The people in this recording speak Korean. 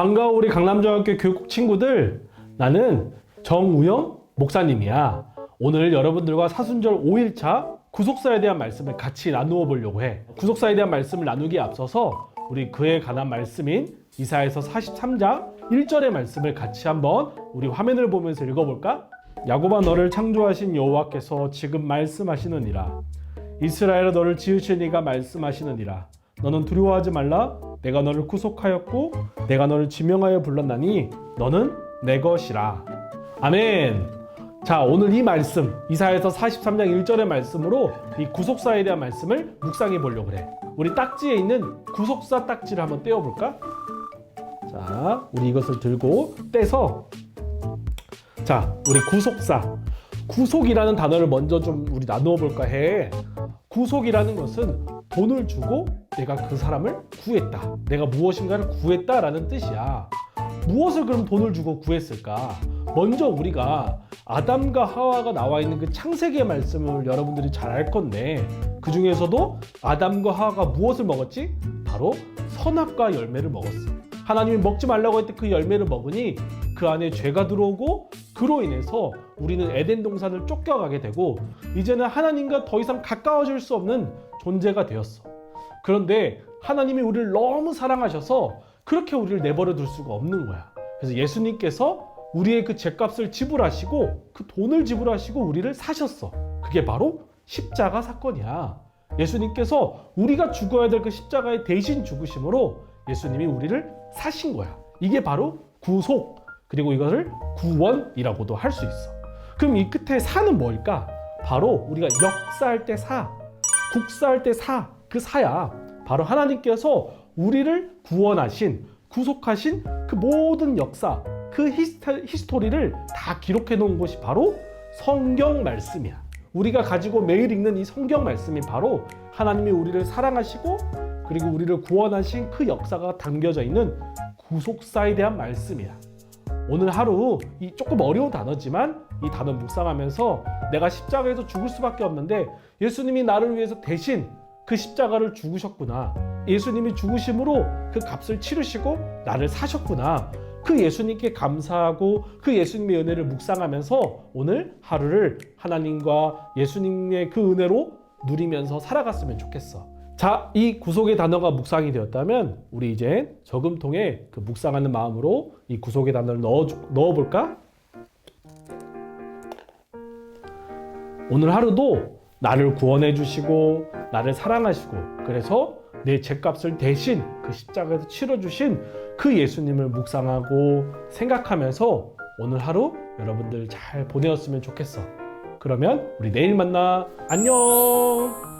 반가워 우리 강남중학교 교육 친구들. 나는 정우영 목사님이야. 오늘 여러분들과 사순절 5일차 구속사에 대한 말씀을 같이 나누어 보려고 해. 구속사에 대한 말씀을 나누기에 앞서서 우리 그에 관한 말씀인 이사에서 43장 1절의 말씀을 같이 한번 우리 화면을 보면서 읽어볼까? 야곱아 너를 창조하신 여호와께서 지금 말씀하시느니라. 이스라엘아 너를 지으신 이가 말씀하시느니라 너는 두려워하지 말라. 내가 너를 구속하였고 내가 너를 지명하여 불렀나니 너는 내 것이라. 아멘. 자 오늘 이 말씀 이사에서 43장 1절의 말씀으로 이 구속사에 대한 말씀을 묵상해 보려고 그래. 우리 딱지에 있는 구속사 딱지를 한번 떼어볼까? 자 우리 이것을 들고 떼서. 자 우리 구속사. 구속이라는 단어를 먼저 좀 우리 나누어 볼까 해. 구속이라는 것은 돈을 주고 내가 그 사람을 구했다. 내가 무엇인가를 구했다라는 뜻이야. 무엇을 그럼 돈을 주고 구했을까? 먼저 우리가 아담과 하와가 나와 있는 그 창세기의 말씀을 여러분들이 잘 알 건데 그 중에서도 아담과 하와가 무엇을 먹었지? 바로 선악과 열매를 먹었어. 하나님이 먹지 말라고 했던 그 열매를 먹으니 그 안에 죄가 들어오고 그로 인해서 우리는 에덴 동산을 쫓겨가게 되고 이제는 하나님과 더 이상 가까워질 수 없는 존재가 되었어. 그런데 하나님이 우리를 너무 사랑하셔서 그렇게 우리를 내버려 둘 수가 없는 거야. 그래서 예수님께서 우리의 그 죄값을 지불하시고 그 돈을 지불하시고 우리를 사셨어. 그게 바로 십자가 사건이야. 예수님께서 우리가 죽어야 될 그 십자가의 대신 죽으심으로 예수님이 우리를 사신 거야. 이게 바로 구속 그리고 이것을 구원이라고도 할 수 있어. 그럼 이 끝에 사는 뭘까? 바로 우리가 역사할 때 사, 국사할 때 사, 그 사야. 바로 하나님께서 우리를 구원하신, 구속하신 그 모든 역사, 그 히스토, 히스토리를 다 기록해 놓은 것이 바로 성경 말씀이야. 우리가 가지고 매일 읽는 이 성경 말씀이 바로 하나님이 우리를 사랑하시고 그리고 우리를 구원하신 그 역사가 담겨져 있는 구속사에 대한 말씀이야. 오늘 하루 이 조금 어려운 단어지만 이 단어 묵상하면서 내가 십자가에서 죽을 수밖에 없는데 예수님이 나를 위해서 대신 그 십자가를 죽으셨구나. 예수님이 죽으심으로 그 값을 치르시고 나를 사셨구나. 그 예수님께 감사하고 그 예수님의 은혜를 묵상하면서 오늘 하루를 하나님과 예수님의 그 은혜로 누리면서 살아갔으면 좋겠어. 자, 이 구속의 단어가 묵상이 되었다면 우리 이제 저금통에 그 묵상하는 마음으로 이 구속의 단어를 넣어 넣어 볼까? 오늘 하루도 나를 구원해 주시고 나를 사랑하시고 그래서 내 죄값을 대신 그 십자가에서 치러 주신 그 예수님을 묵상하고 생각하면서 오늘 하루 여러분들 잘 보내었으면 좋겠어. 그러면 우리 내일 만나. 안녕.